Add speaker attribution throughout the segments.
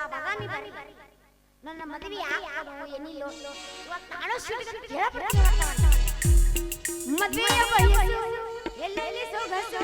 Speaker 1: ಬದಾಮಿ ಬರಿ ನನ್ನ ಮದುವೆ ಯಾಕೋ ಏನಿಲ್ಲೋ ಇವತ್ತು ಕಾಣೋ ಶೂಟಿಗೆ ಕೇಳಪಡ್ತೀನಿ ಮದುವೆಯ ವಯಸ್ಸು ಎಲ್ಲೆಲ್ಲಿ ಸೊಗಸು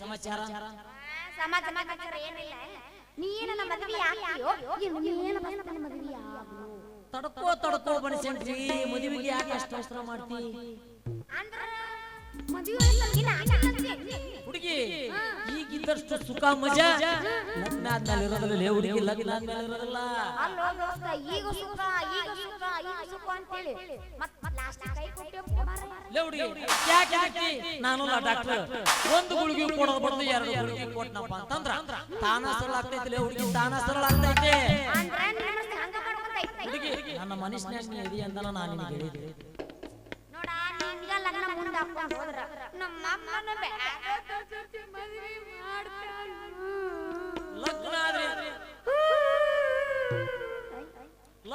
Speaker 2: ಸಮಾಚಾರ?
Speaker 1: ಸಮಾಜ ಸಮಾಚಾರ ಏನಿಲ್ಲ. ನೀ ನನ್ನ ಮದುವೆ ಆಗ್ತೀಯೋ? ಏನು ನೀನು ನನ್ನ ಮದುವೆ ಆಗು
Speaker 2: ತಡ್ಕೋ ತಡ್ಕೋ ಬಡಿಸಿದ್ರಿ ಮದುವೆಗೆ ಯಾಕೆ ಅಷ್ಟು ಅವಸರ ಮಾಡ್ತಿ?
Speaker 1: ಅಂದ್ರ ಮದುವೆ
Speaker 2: ಹುಡುಗಿ ಈಗಿದ್ದಷ್ಟು ಸುಖ ಮಜಾ? ಲಗ್ನ ಆದ್ಮೇಲೆ ಇರೋದಿಲ್ಲ ಹುಡುಗಿ ಲಗ್ನ ಆದ್ಮೇಲೆ ಇರೋದಿಲ್ಲ.
Speaker 1: ಈಗ ಸುಖ ಈಗ ಸುಖ ಈಗ ಸುಖ ಅಂತೇಳಿ. ಮತ್
Speaker 2: ನಾನು ಡಾಕ್ಟರ್. ಒಂದು ಗುಳಿಗೆ ಕೊಡೋದು ಬಡ್ದು ಎರಡು ಗುಳಿಗೆ ಕೊಟ್ನಪ್ಪ ಅಂತಂದ್ರ? ತಾನ ಸರಳ ಆಗ್ತೈತಿ ಹುಡುಗಿ ತಾನ ಸರಳ ಆಗ್ತೈತೆ.
Speaker 1: ಅಂದ್ರ ನಿಮ್ಮ ಹಂಗ ಮಾಡ್ಕೊಂತೈತಿ.
Speaker 2: ಹುಡುಗಿ ನನ್ನ ಮನುಷ್ಯನಾಗ ನೀ ಇದಿ ಅಂತ ನಾನು ನಿನಗೆ ಹೇಳಿದೆ.
Speaker 1: ಲಗ್ನ ಮುಂದ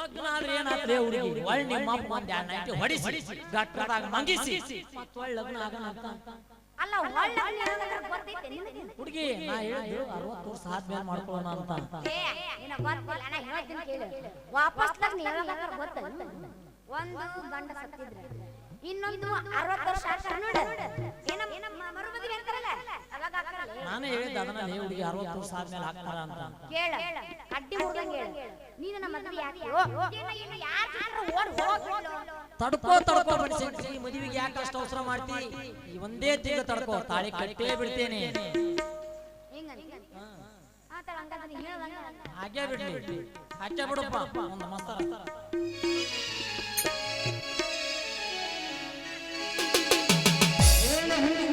Speaker 2: ಲಗ್ನ ಆದ್ರೆ ಹುಡುಗಿ? ಒಳ್ಳೆ ನಿಮ್ಮ ಅಪ್ಪ ಒಂದ್ ಎರಡು ನೈಟಿ ಹೊಡಿಸಿ ಮಂಗಿಸಿ. ಮತ್ತ ಒಳ್ಳೆ ಲಗ್ನ ಆಗಣ ಅಂತ
Speaker 1: ಅಲ್ಲ ಒಳ್ಳೆ ಗೊತ್ತೈತೆ ನಿನಗೆ?
Speaker 2: ಹುಡುಗಿ ನಾ ಹೇಳಿದ್ರು ಅರವತ್ತು ವರ್ಷ ಆದ್ಮೇಲೆ ಮಾಡ್ಕೊಳ್ಳೋಣ ಅಂತ.
Speaker 1: ಏ ನಿನಗ ಗೊತ್ತಿಲ್ಲ ನಾ ಹೇಳ್ತೀನಿ ಕೇಳು. ವಾಪಸ್ ಲಗ್ನ ಯಾವಾಗ ಗೊತ್ತ ಒಂದು ಗಂಡ ಸತ್ತಿದ್ರ. ಇನ್ನೊಂದು ಅರವತ್ತು ವರ್ಷ ಆಗ್ತಾರ ನೋಡ ಏನ ಮರು ಮದುವೆ ಅಂತಾರಲ್ಲ. ಅವಾಗ ಆಗ್ತಾರಲ್ಲ
Speaker 2: ನಾನೇ ಹೇಳಿದ್ದೆ ಅದನ್ನ ಲೇ ಹುಡುಗಿ ಅರವತ್ತು ವರ್ಷ ಆದ್ಮೇಲೆ ಆಗ್ತಾರ ಅಂತ.
Speaker 1: ಕೇಳ ಅಡ್ಡಿ ಮುರ್ದಂಗ ಹೇಳ. ನೀನು ನಮ್ಮ ಮದುವೆ ಯಾರ್ ಓಡ್ ಹೋಗ್ಬಿಡ್ಲು
Speaker 2: ತಡ್ಕೋ ತಡ್ಕೋ ಬಡಿಸಿ ಈ ಮದುವೆಗೆ ಯಾಕೆ ಅಷ್ಟು ಅವಸರ ಮಾಡ್ತಿ? ಈ ಒಂದೇ ತಿಂಗ ತಡ್ಕೋ ತಾಳಿ ಕಟ್ಟೇ ಬಿಡ್ತೇನೆ. ಹಾಗೆ ಬಿಡ್ಲಿ. ಹಾಗೆ ಬಿಡಪ್ಪ. ಒಂದು ಮಸ್ತರ रहे हैं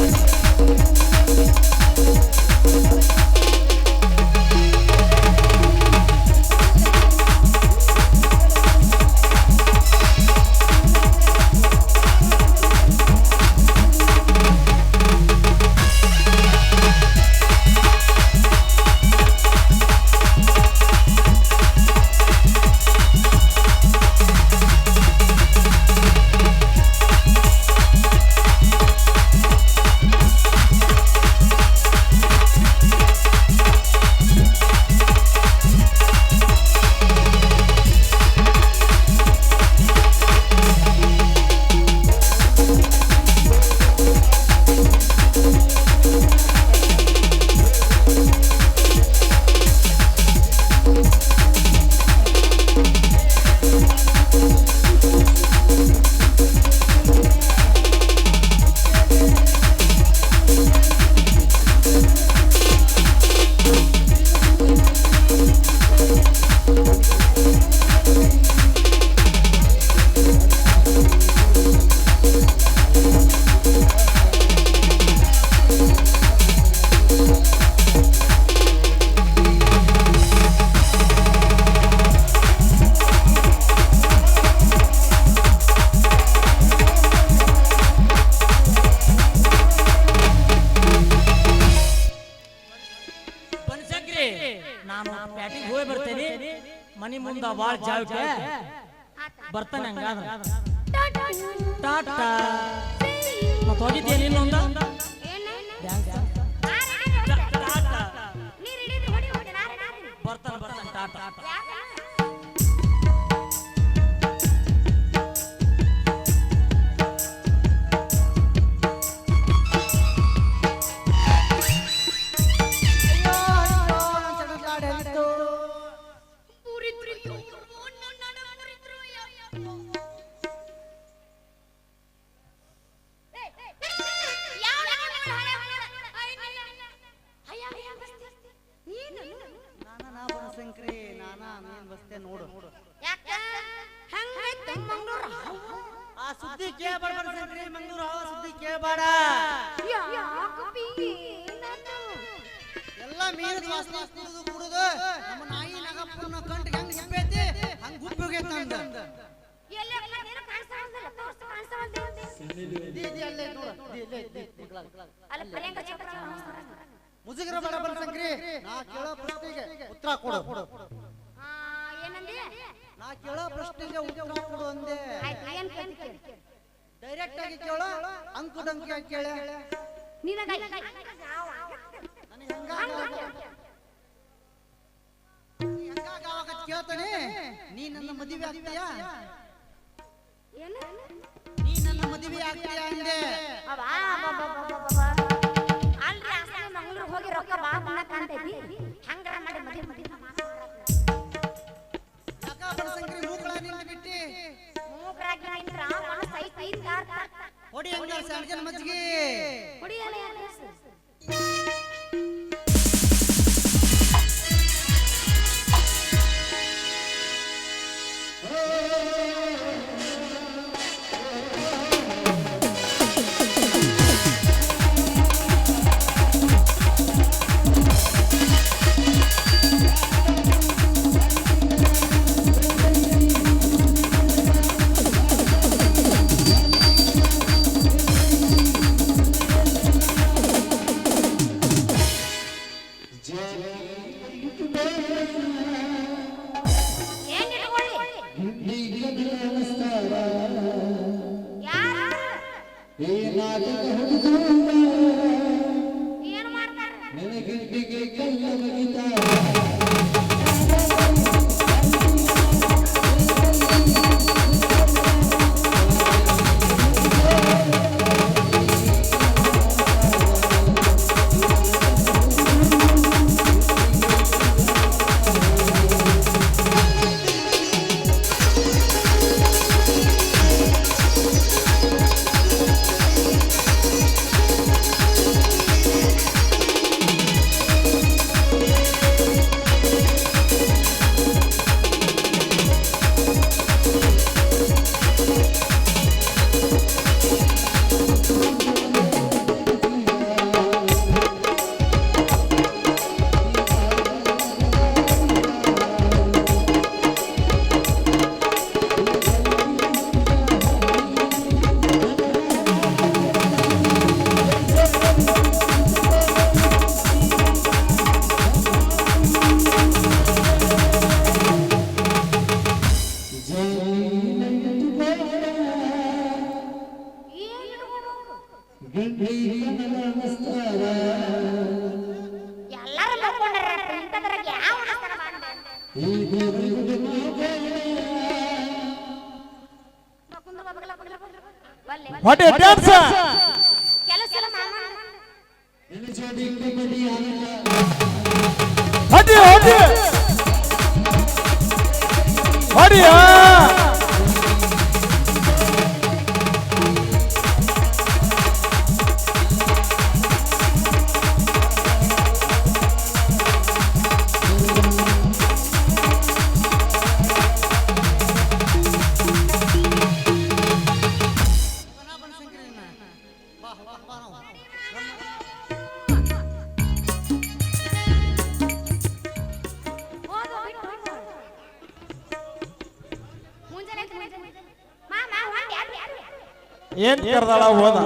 Speaker 2: Thank you. ಜಾಗಕ್ಕೆ ಬರ್ತಾನೆ ಹಂಗಾದ್ರೆ. ಟಾಟಾ. ಮತ್ತೆ ಹೋಗಿದ್ದೇನೆ ಇನ್ನೊಂದ ಡ್ಯಾನ್ಸ್ ಟಾಟಾ. ಬರ್ತಾನೆ ಬರ್ತಾನೆ ಟಾಟಾ.
Speaker 3: ಬನಶಂಕರಿ ನಾನಾ ನೀನ್ ಬಸ್ತೆ ನೋಡು ಆ ಸುದ್ದಿ ಕೇಳಬೇಡ ಬನಶಂಕರಿ ಮಂಗಳೂರು ಆ ಸುದ್ದಿ ಕೇಳಬೇಡ ಎಲ್ಲ ಮೀನದ ವಾಸನೆ ಕುಡಿದು ಕುಡಿದು ನಮ್ಮ ನಾಯಿ ನಗಪ್ಪನ ಕಂಡು ಹೆಂಗ್ ಗುಪ್ಪೈತಿ ಹಂಗ್ ಗುಪ್ಪಿ ತಂದ ಅಲ್ಲ ದಿ ಮಗ್ಳಾಗ. ಮುಜುಗರ ಬೇಡ ಬನಶಂಕರಿ ನಾ ಕೇಳೋ ಪ್ರಶ್ನೆಗೆ ಉತ್ತರ ಕೊಡು. ನಾ ಕೇಳೋ ಪ್ರಶ್ನೆಗೆ ಉತ್ತರ ಕೊಡು ಅಂದೆ. ಡೈರೆಕ್ಟ್ ಆಗಿ ಕೇಳೋ ಅಂಕು ಡಂಕಿ ಆಗಿ ಕೇಳ ನನಗೆ ಹೆಂಗಾಗ ಅವಾಗ ಕೇಳ್ತಾನೆ? ನೀ ನನ್ನ ಮದುವೆ ಆಗ್ತೀಯಾ? ನೀ ನನ್ನ ಮದುವೆ ಆಗ್ತೀಯಾ ಅಂದೆ. ನಿಂತು ಬಿಟ್ಟಿ
Speaker 1: ಮೂಗ್ರಾಗಿ ನಿಂತ್ರ ಮನಸ್ಸು ಐತಿ ಇಂದ ಅರ್ಥ.
Speaker 3: ಹೊಡಿ ಹಂಗ ಸಣ್ಣ ಮಜ್ಜಿಗೆ
Speaker 1: ಕುಡಿಯಲ್ಲ ಯಾರು?
Speaker 4: ವಾಟ್ ಎ ಡ್ಯಾನ್ಸ್
Speaker 1: ಕೆಲಸ ಎಲ್ಲ ಮಾಮ
Speaker 4: ಹಡಿ ಹಡಿ ಹಡಿಯಾ ಏನ್ ಕರ್ದಾಳ ಹೋದ